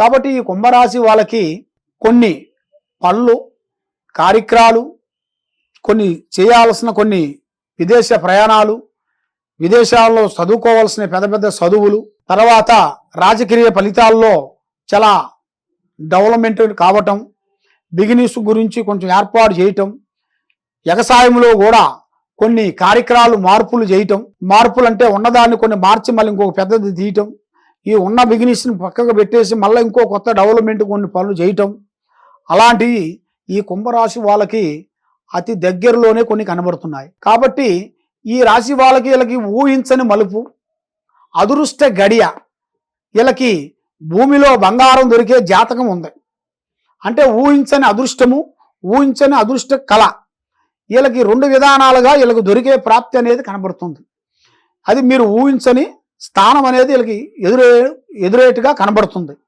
కాబట్టి ఈ కుంభరాశి వాళ్ళకి కొన్ని పనులు కార్యక్రమాలు కొన్ని చేయాల్సిన కొన్ని విదేశ ప్రయాణాలు విదేశాల్లో చదువుకోవాల్సిన పెద్ద పెద్ద చదువులు తర్వాత రాజకీయ ఫలితాల్లో చాలా డెవలప్మెంట్ కావటం బిగినెస్ గురించి కొంచెం ఏర్పాటు చేయటం వ్యవసాయంలో కూడా కొన్ని కార్యక్రమాలు మార్పులు చేయటం మార్పులు అంటే ఉన్నదాన్ని కొన్ని మార్చి మళ్ళీ ఇంకొక పెద్దది తీయటం ఈ ఉన్న బిగినెస్ని పక్కకు పెట్టేసి మళ్ళీ ఇంకో కొత్త డెవలప్మెంట్ కొన్ని పనులు చేయటం. అలాంటివి ఈ కుంభరాశి వాళ్ళకి అతి దగ్గరలోనే కొన్ని కనబడుతున్నాయి. కాబట్టి ఈ రాశి వాళ్ళకి వీళ్ళకి ఊహించని మలుపు అదృష్ట గడియ వీళ్ళకి భూమిలో బంగారం దొరికే జాతకం ఉంది. అంటే ఊహించని అదృష్టము ఊహించని అదృష్ట కళ వీళ్ళకి రెండు విధానాలుగా వీళ్ళకి దొరికే ప్రాప్తి అనేది కనబడుతుంది. అది మీరు ఊహించని స్థానం అనేది వీళ్ళకి ఎదురే ఎదురేటుగా కనబడుతుంది.